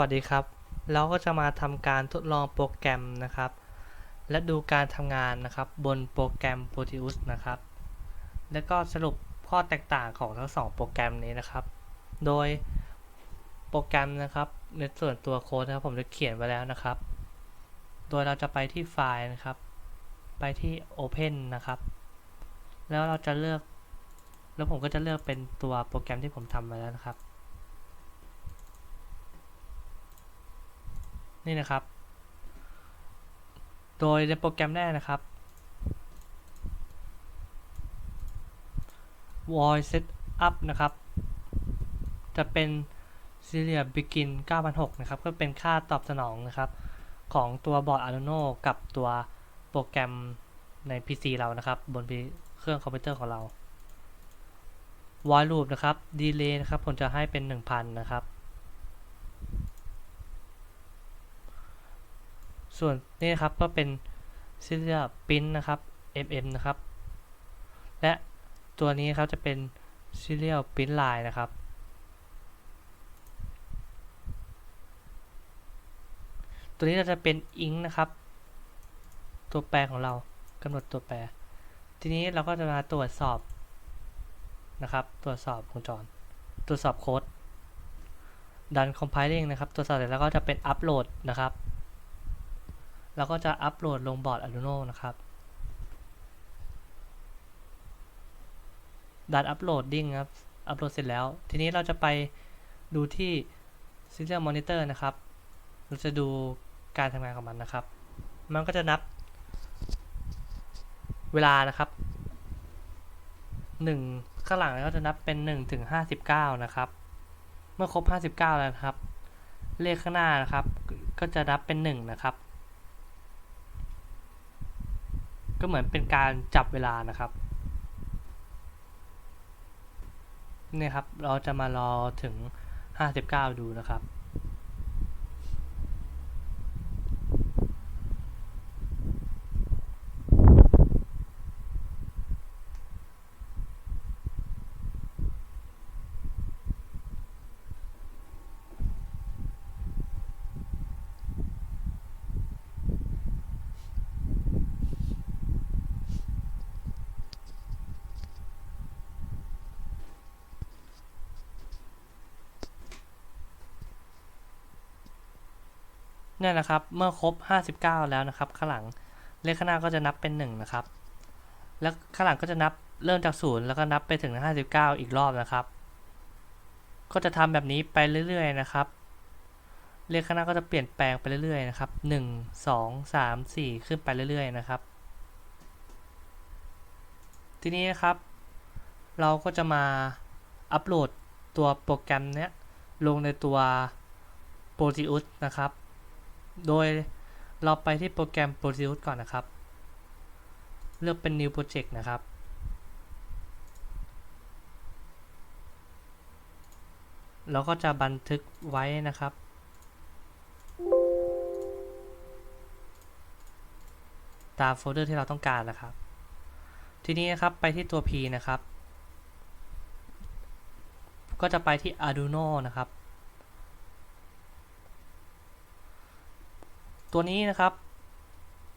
วัสดีครับ เราก็จะมาทำการทดลองโปรแกรมนะครับ และดูการทำงานนะครับบนโปรแกรม Proteus นะครับ แล้วก็สรุปข้อแตกต่างของทั้งสองโปรแกรมนี้นะครับ โดยโปรแกรมนะครับในส่วนตัวโค้ดนะครับผมจะเขียนไว้แล้วนะครับ โดยเราจะไปที่ไฟล์นะครับ ไปที่ Open นะครับ แล้วเราจะเลือก แล้วผมก็จะเลือกเป็นตัวโปรแกรมที่ผมทำมาแล้วนะครับ นี่นะครับ โดยในโปรแกรมแรกนะครับ void setup นะครับ จะเป็น serial begin 9006 นะครับ ก็เป็นค่าตอบสนองนะครับ ของตัวบอร์ด Arduino กับตัวโปรแกรมใน PC เรานะครับ บนเครื่องคอมพิวเตอร์ของเรา void loop นะครับ delay นะครับ ผมจะให้เป็น 1000 นะครับ ส่วนนี่นะครับก็เป็น serial print นะครับ mm นะครับ และตัวนี้ครับจะเป็น serial print line นะครับ ตัวนี้เราจะเป็น ink นะครับ ตัวแปรของเรากำหนดตัวแปร ทีนี้เราก็จะมาตรวจสอบนะครับ ตรวจสอบวงจร ตรวจสอบโค้ดดัน compiling นะครับ ตรวจสอบเสร็จแล้วก็จะเป็น upload นะครับ เราก็จะอัปโหลดลงบอร์ด Arduino นะครับดันอัปโหลดดิ้งครับ อัปโหลดเสร็จแล้ว ทีนี้เราจะไปดูที่ Serial Monitor นะครับ เราจะดูการทำงานของมันนะครับ มันก็จะนับเวลานะครับ 1 ข้างหลังก็จะนับเป็น1ถึง59 นะครับ เมื่อครบ 59 แล้วนะครับ เลขข้างหน้านะครับ ก็จะนับเป็น 1 นะครับ ก็เหมือนเป็นการจับเวลานะครับเนี่ยครับ เราจะมารอถึง 59 ดูนะครับ นี่ยนะครับ เมื่อครบ 59 แล้วนะครับ ข้างหลังเลขข้างหน้าก็จะนับเป็น 1 นะครับ แล้วข้างหลังก็จะนับเริ่มจาก0แล้วก็นับไปถึง 59 อีกรอบนะครับ ก็จะทำแบบนี้ไปเรื่อยๆนะครับ เลขข้างหน้าก็จะเปลี่ยนแปลงไปเรื่อยๆนะครับ 1 2 3 4 ขึ้นไปเรื่อยๆนะครับ ทีนี้นะครับ เราก็จะมาอัปโหลดตัวโปรแกรมเนี้ยลงในตัว Proteus นะครับ โดยเราไปที่โปรแกรม Proteus ก่อนนะครับ เลือกเป็น New Project นะครับ เราก็จะบันทึกไว้นะครับ ตามโฟลเดอร์ที่เราต้องการนะครับ ทีนี้นะครับไปที่ตัว P นะครับ ก็จะไปที่ Arduino นะครับ ตัวนี้นะครับ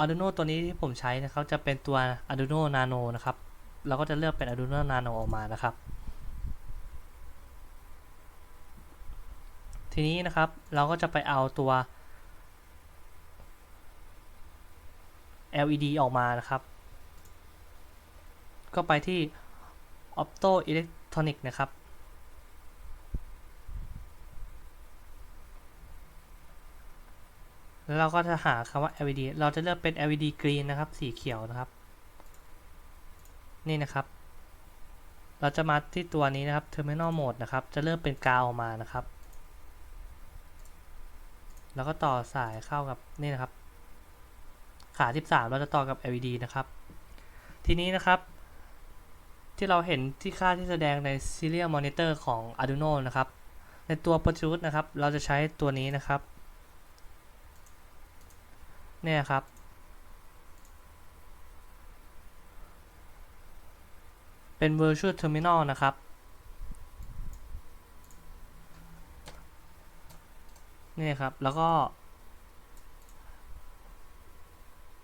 Arduino ตัวนี้ที่ผมใช้นะครับจะเป็นตัว Arduino Nano นะครับเราก็จะเลือกเป็น Arduino Nano ออกมานะครับ ทีนี้นะครับเราก็จะไปเอาตัว LED ออกมานะครับ ก็ไปที่ Opto Electronic นะครับ แล้วเราก็จะหาคำว่า LED เราจะเลือกเป็น LED green นะครับ สีเขียวนะครับ นี่นะครับ เราจะมาที่ตัวนี้นะครับ terminal mode นะครับ จะเริ่มเป็นกาวออกมานะครับ แล้วก็ต่อสายเข้ากับนี่นะครับ ขา 13 เราจะต่อกับ LED นะครับ ทีนี้นะครับ ที่เราเห็นที่ค่าที่แสดงใน serial monitor ของ Arduino นะครับ ในตัว Proteus นะครับ เราจะใช้ตัวนี้นะครับ เนี่ยครับ เป็น virtual terminal นะครับ เนี่ยครับ แล้วก็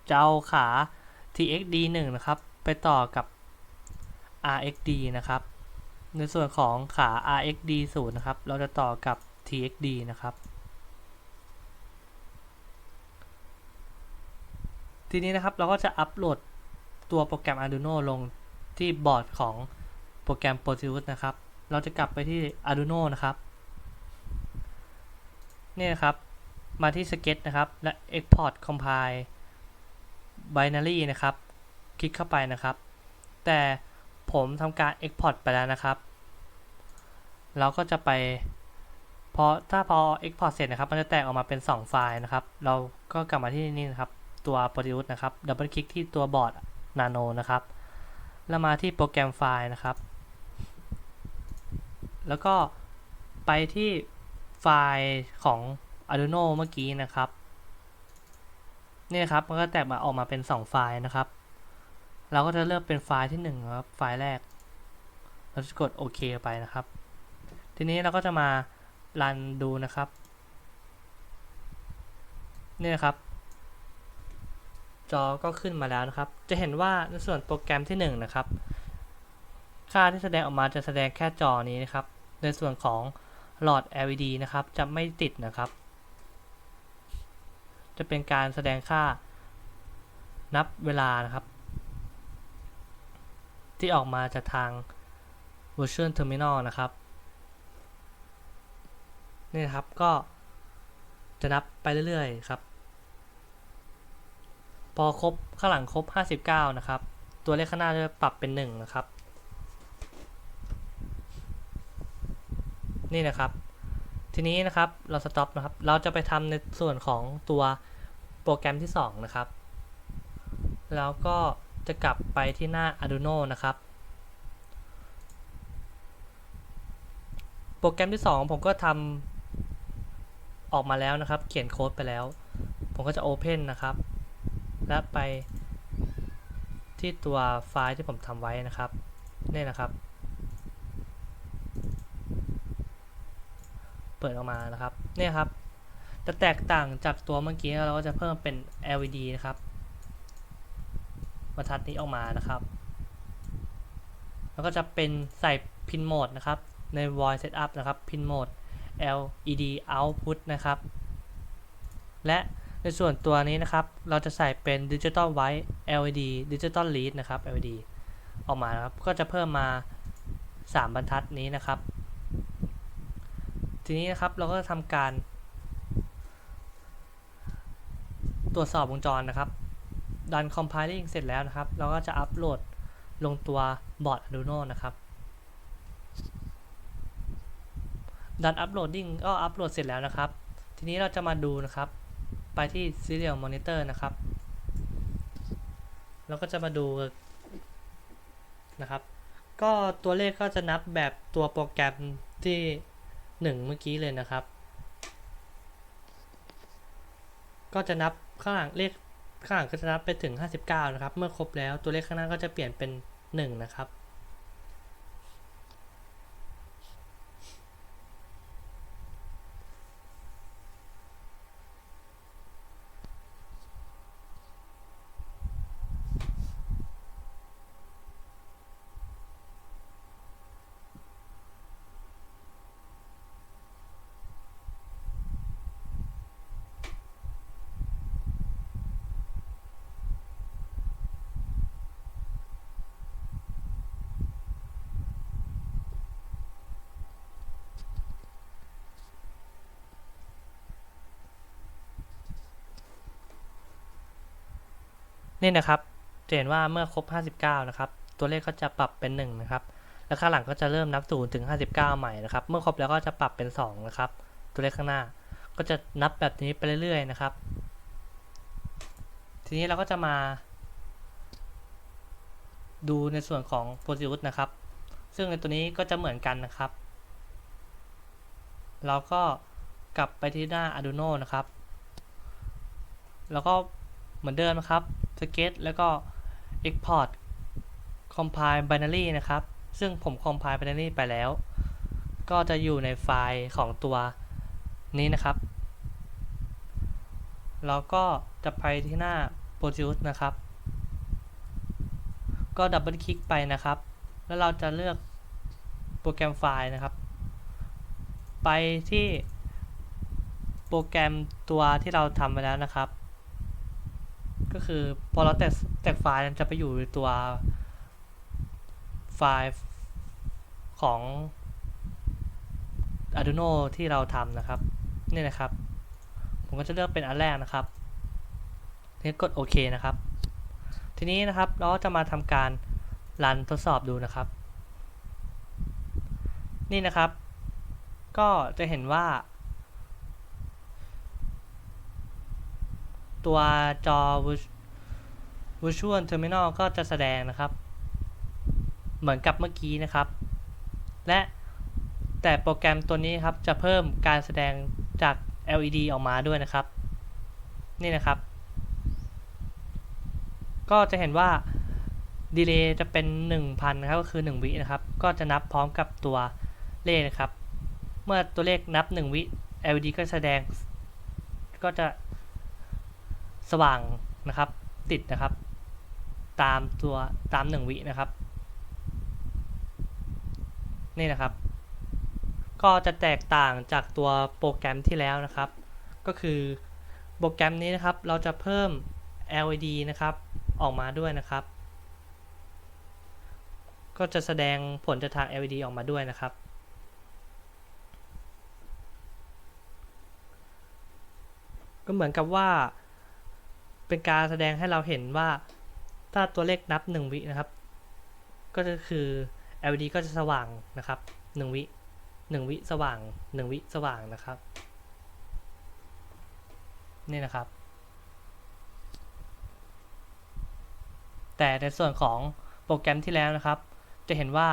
จะเอาขา txd 1นะครับ ไปต่อกับ rxd นะครับ ในส่วนของขา rxd 0นะครับ เราจะต่อกับ txd นะครับ ทีนี้นะครับเราก็จะอัปโหลดตัวโปรแกรม Arduino ลงที่บอร์ดของโปรแกรม Proteus นะครับ เราจะกลับไปที่ Arduino นะครับ นี่นะครับ มาที่ Sketch นะครับ และ Export Compile Binary นะครับ คลิกเข้าไปนะครับ แต่ผมทำการ Export ไปแล้วนะครับ เราก็จะไปพอถ้าพอ Export เสร็จนะครับ มันจะแตกออกมาเป็น 2 ไฟล์นะครับ เราก็กลับมาที่นี่นะครับ ตัว Proteus นะครับดับเบิลคลิกที่ตัวบอร์ด Nano นะครับ แล้วมาที่โปรแกรมไฟล์นะครับ แล้วก็ไปที่ไฟล์ของ Arduino เมื่อกี้นะครับนี่ครับมันก็แตกมาออกมาเป็น 2 ไฟล์นะครับ เราก็จะเลือกเป็นไฟล์ที่1นะครับไฟล์แรก เราจะกดโอเคไปนะครับ ทีนี้เราก็จะมารันดูนะครับนี่นะครับ จอก็ขึ้นมาแล้วนะครับ จะเห็นว่าในส่วนโปรแกรมที่1นะครับ ค่าที่แสดงออกมาจะแสดงแค่จอนี้นะครับ ในส่วนของหลอด LED นะครับ จะไม่ติดนะครับ จะเป็นการแสดงค่านับเวลานะครับ ที่ออกมาจากทาง Virtual Terminal นะครับนี่นครับก็จะนับไปเรื่อยๆครับ อครบข้างหลังครบ 59 นะครับ ตัวเลขข้างหน้าจะปรับเป็น 1 นะครับ นี่นะครับ ทีนี้นะครับเราสต็อปนะครับ เราจะไปทำในส่วนของตัวโปรแกรมที่ 2 นะครับ แล้วก็จะกลับไปที่หน้า Arduino นะครับ โปรแกรมที่ 2 ผมก็ทำออกมาแล้วนะครับ เขียนโค้ดไปแล้ว ผมก็จะ Open นะครับ และไปที่ตัวไฟล์ที่ผมทำไว้นะครับนี่นะครับ เปิดออกมานะครับเนี่ยครับจะแตกต่างจากตัวเมื่อกี้เราก็จะเพิ่มเป็น LED นะครับบรรทัดนี้ออกมานะครับแล้วก็จะเป็นใส่พินโหมดนะครับใน void setup นะครับพินโหมด LED output นะครับ และ ในส่วนตัวนี้นะครับ เราจะใส่เป็น Digital White LED Digital Read นะครับ LED ออกมานะครับ ก็จะเพิ่มมา 3 บรรทัดนี้นะครับ ทีนี้นะครับเราก็ทำการ ตรวจสอบวงจรนะครับ ดัน compiling เสร็จแล้วนะครับ เราก็จะอัปโหลดลงตัวบอร์ด Arduino นะครับ ดันอัปโหลดดิ้งก็อัปโหลดเสร็จแล้วนะครับ ทีนี้เราจะมาดูนะครับ ไปที่ Serial Monitor นะครับเราก็จะมาดูนะครับ ก็ตัวเลขก็จะนับแบบตัวโปรแกรมที่ 1 เมื่อกี้เลยนะครับ ก็จะนับข้างหลังเลขข้างหลังก็จะนับไปถึง 59 นะครับ เมื่อครบแล้วตัวเลขข้างหน้าก็จะเปลี่ยนเป็น 1 นะครับ นี่นะครับจะเห็นว่าเมื่อครบ 59 นะครับ ตัวเลขก็จะปรับเป็น 1 นะครับ แล้วข้างหลังก็จะเริ่มนับ0ถึง 59 ใหม่นะครับ เมื่อครบแล้วก็จะปรับเป็น 2 นะครับ ตัวเลขข้างหน้า ก็จะนับแบบนี้ไปเรื่อยๆนะครับ ทีนี้เราก็จะมา ดูในส่วนของ Proteus นะครับ ซึ่งในตัวนี้ก็จะเหมือนกันนะครับ เราก็กลับไปที่หน้า Arduino นะครับ แล้วก็ เหมือนเดิมนะครับ Sketch แล้วก็ Export Compile Binary นะครับ ซึ่งผม Compile Binary ไปแล้ว ก็จะอยู่ในไฟล์ของตัวนี้นะครับเราก็จะไปที่หน้า Produce นะครับ ก็ดับเบิลคลิกไปนะครับ แล้วเราจะเลือกโปรแกรมไฟล์นะครับ ไปที่โปรแกรมตัวที่เราทำไปแล้วนะครับ ก็คือพอเราแตกแตกไฟล์มันจะไปอยู่ในตัวไฟล์ของ Arduino ที่เราทำนะครับ นี่นะครับ ผมก็จะเลือกเป็นอันแรกนะครับนี้กดโอเคนะครับ ทีนี้นะครับเราก็จะมาทำการรันทดสอบดูนะครับ นี่นะครับ ก็จะเห็นว่า ตัวจอ Virtual Terminal ก็จะแสดงนะครับ เหมือนกับเมื่อกี้นะครับ และแต่โปรแกรมตัวนี้ครับจะเพิ่มการแสดงจาก LED ออกมาด้วยนะครับ นี่นะครับ ก็จะเห็นว่าดีเลย์จะเป็น 1,000นะครับก็คือ 1 วินะครับ ก็จะนับพร้อมกับตัวเลขนะครับ เมื่อตัวเลขนับ 1 วิ LED ก็แสดงก็จะ สว่างนะครับ ติดนะครับ ตามตัวตาม1วินะครับ นี่นะครับ ก็จะแตกต่างจากตัวโปรแกรมที่แล้วนะครับ ก็คือโปรแกรมนี้นะครับ เราจะเพิ่ม LED นะครับ ออกมาด้วยนะครับ ก็จะแสดงผลจากทาง LED ออกมาด้วยนะครับก็เหมือนกับว่า เป็นการแสดงให้เราเห็นว่า ถ้าตัวเลขนับ 1 วินะครับ ก็จะคือ LED ก็จะสว่างนะครับ 1 วิ 1 วิสว่าง 1 วิสว่างนะครับ นี่นะครับ แต่ในส่วนของโปรแกรมที่แล้วนะครับ จะเห็นว่า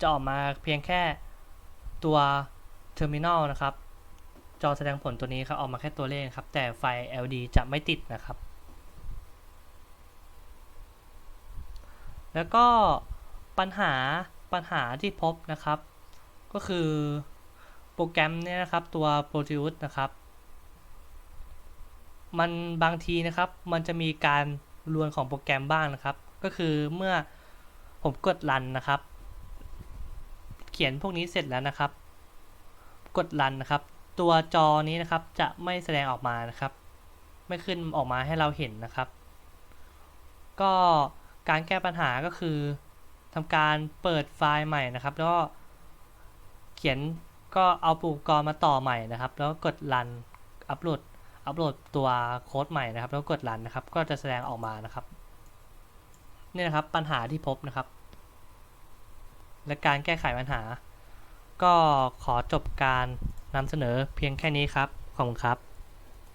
จะออกมาเพียงแค่ตัว Terminal นะครับ จอแสดงผลตัวนี้ครับออกมาแค่ตัวเลขครับ แต่ไฟ LED จะไม่ติดนะครับ แล้วก็ปัญหาปัญหาที่พบนะครับ ก็คือโปรแกรมเนี่ยนะครับตัว Produce นะครับ มันบางทีนะครับมันจะมีการรวนของโปรแกรมบ้างนะครับ ก็คือเมื่อผมกดรันนะครับ เขียนพวกนี้เสร็จแล้วนะครับ กดรันนะครับ ตัวจอนี้นะครับจะไม่แสดงออกมานะครับ ไม่ขึ้นออกมาให้เราเห็นนะครับ ก็ การแก้ปัญหาก็คือทำการเปิดไฟล์ใหม่นะครับ แล้วก็เขียนก็เอาอุปกรณ์มาต่อใหม่นะครับ แล้วก็กดรันอัปโหลดอัปโหลดตัวโค้ดใหม่นะครับ แล้วกดรันนะครับ ก็จะแสดงออกมานะครับนี่นะครับปัญหาที่พบนะครับ และการแก้ไขปัญหา ก็ขอจบการนำเสนอเพียงแค่นี้ครับขอบคุณครับ